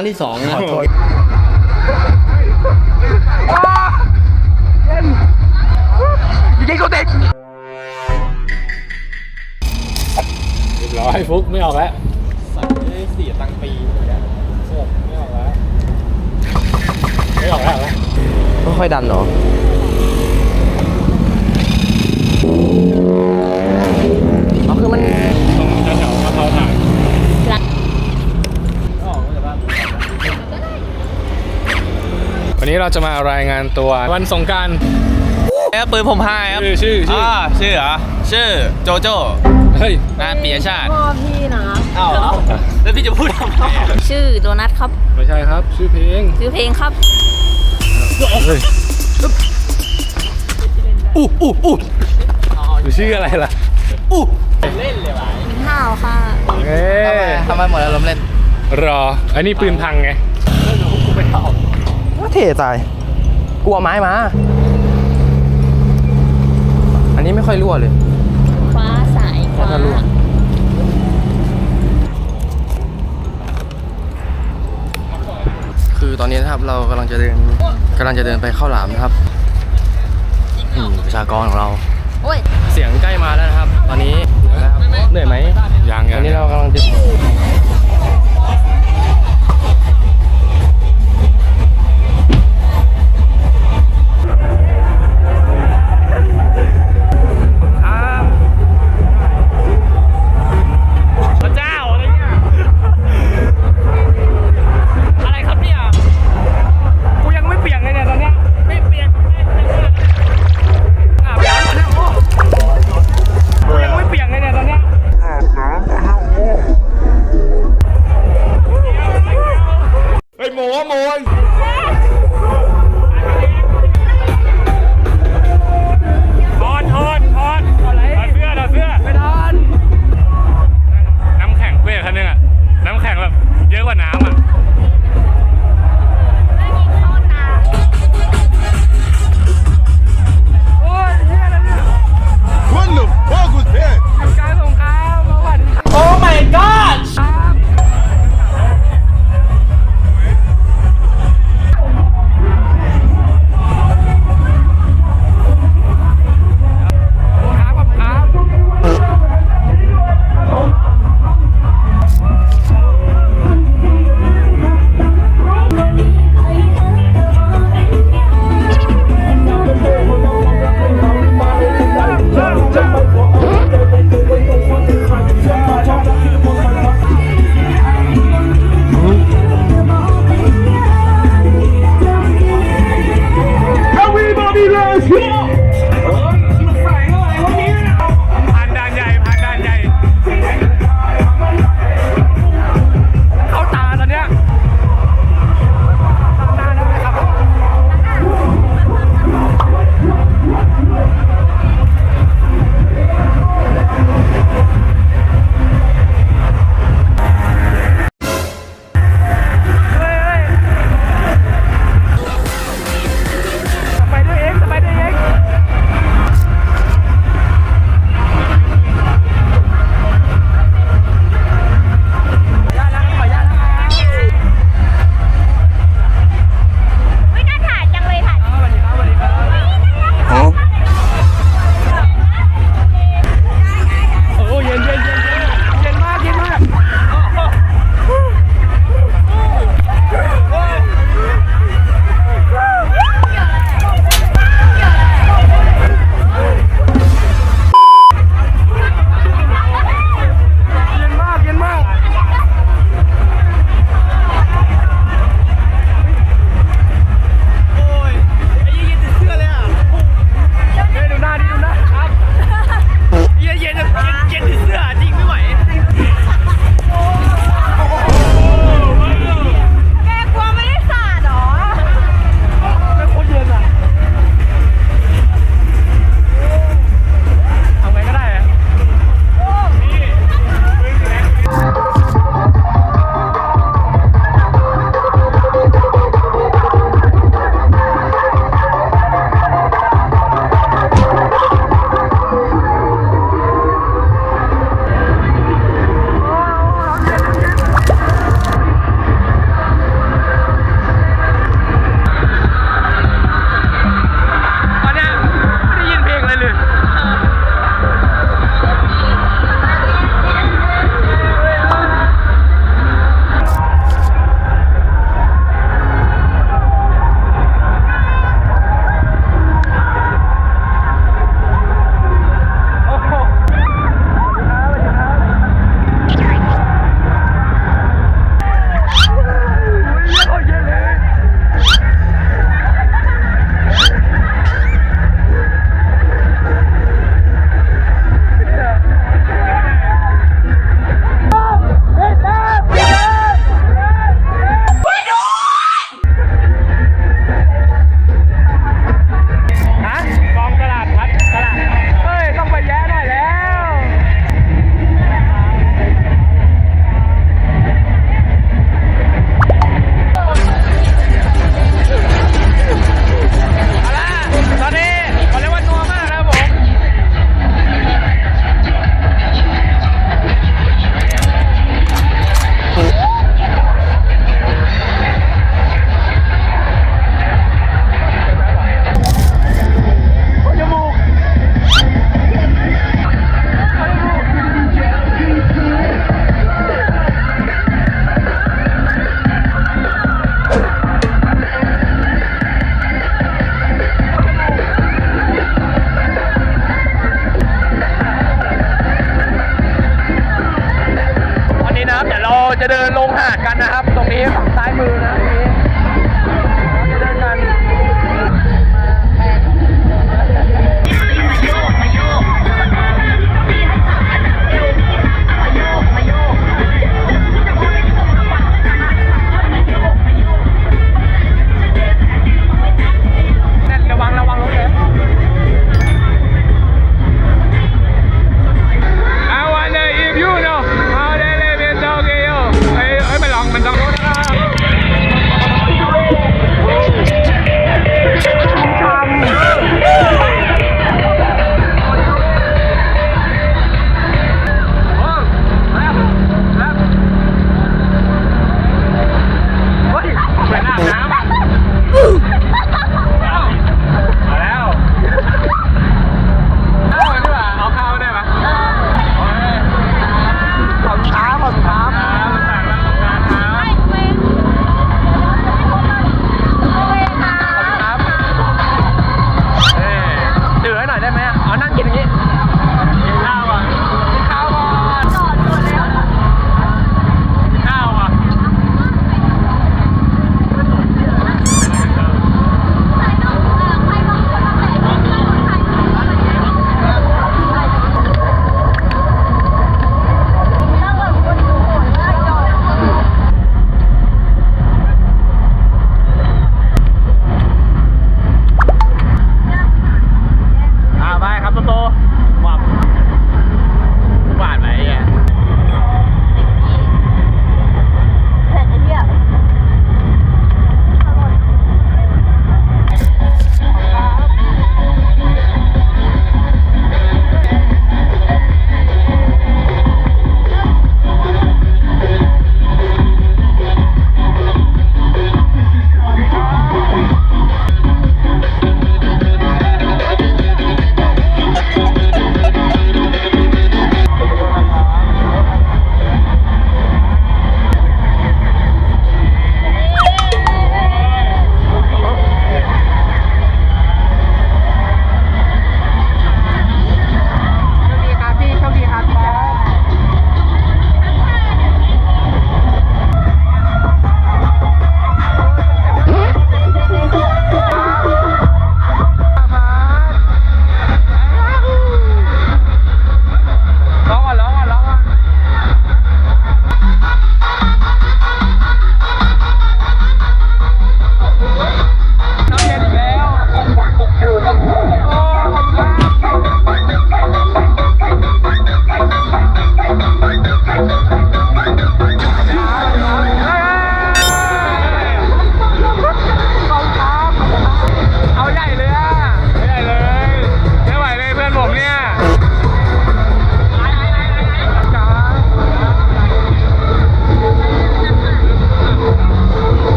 จะมีครั้งที่สองนะเรียบร้อยฟุกไม่ออกแล้วสัตว์ได้เสียตังค์ปีเนี่ยโคตรไม่ออกแล้ว ไม่ออกแล้วออกแล้วไม่ค่อยดันหรอเอาคือมัน ตรงแถวๆมะพร้าวถ่าน ออกมาจากบ้าน วันนี้ เราจะมารายงานตัววันสงกรารเอ้ปืนผมหายครับชื่อชื่อชื่ออ่าชื่อเหรอชื่อโจโจ้เฮ้ยนานปียชาติพ่อพี่นะอ้าวแล้วพี่จะพูดทำไมอะชื่อโดนัทครับไม่ใช่ครับ ชื่อเพลงชื่อเพลงครับอู้อู้อู้หรือชื่ออะไรล่ะเล่นเลยว่ะมินห้าวค่ะเอ้ยทำไมหมดแล้วล้มเล่นรอ อันนี้ปืนพังไงว่า เท่ตายกลัวไม้มา อันนี้ไม่ค่อยรั่วเลยฟ้าสายฟ้าน่ารู้คือตอนนี้นะครับเรากำลังจะเดินกำลังจะเดินไปเข้าหลามนะครับอืมประชากรของเราโอ้ยเสียงใกล้มาแล้วนะครับ ตอนนี้นะครับเหนื่อยไหมยังตยัองนนี้เรากำลังจะ มยถอดถอดถอดถอดเสื้อถอดเสื้อ ไม่ทันน้ำแข็งเพื่อนคันนึงอะน้ำแข็งแบบเยอะกว่าน้ำอะ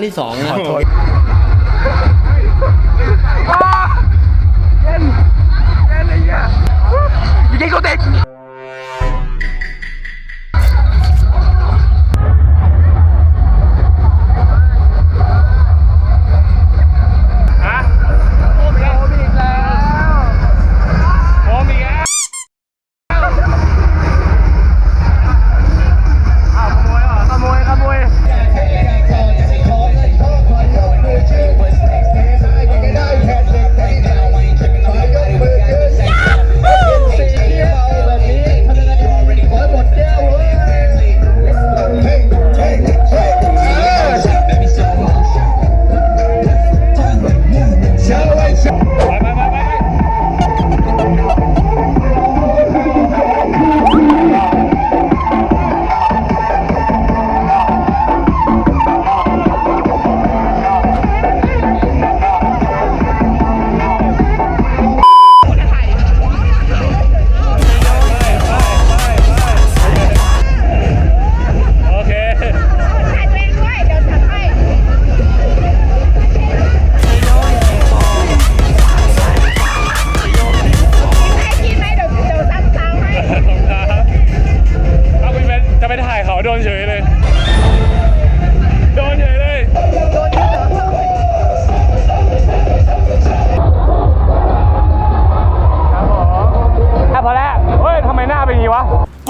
งที่สองนะขอโทษเย็นเย็นไอ้เหี้ยยิงกูติด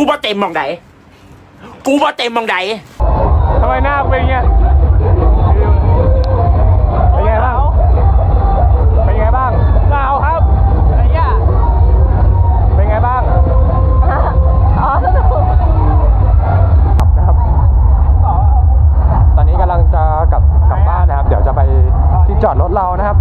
กูบ่เต็มมองไหนกูบ่เต็มมองไหนทำไมหน้าเป็นเงี้ยเป็นไงบ้าเป็นไงบ้างหนาครับเป็นไงบ้างอ๋อสนุกครับนะครับ ตอนนี้กำลังจะกลับกลับบ้านนะครับ เดี๋ยวจะไปที่จอดรถเรานะครับ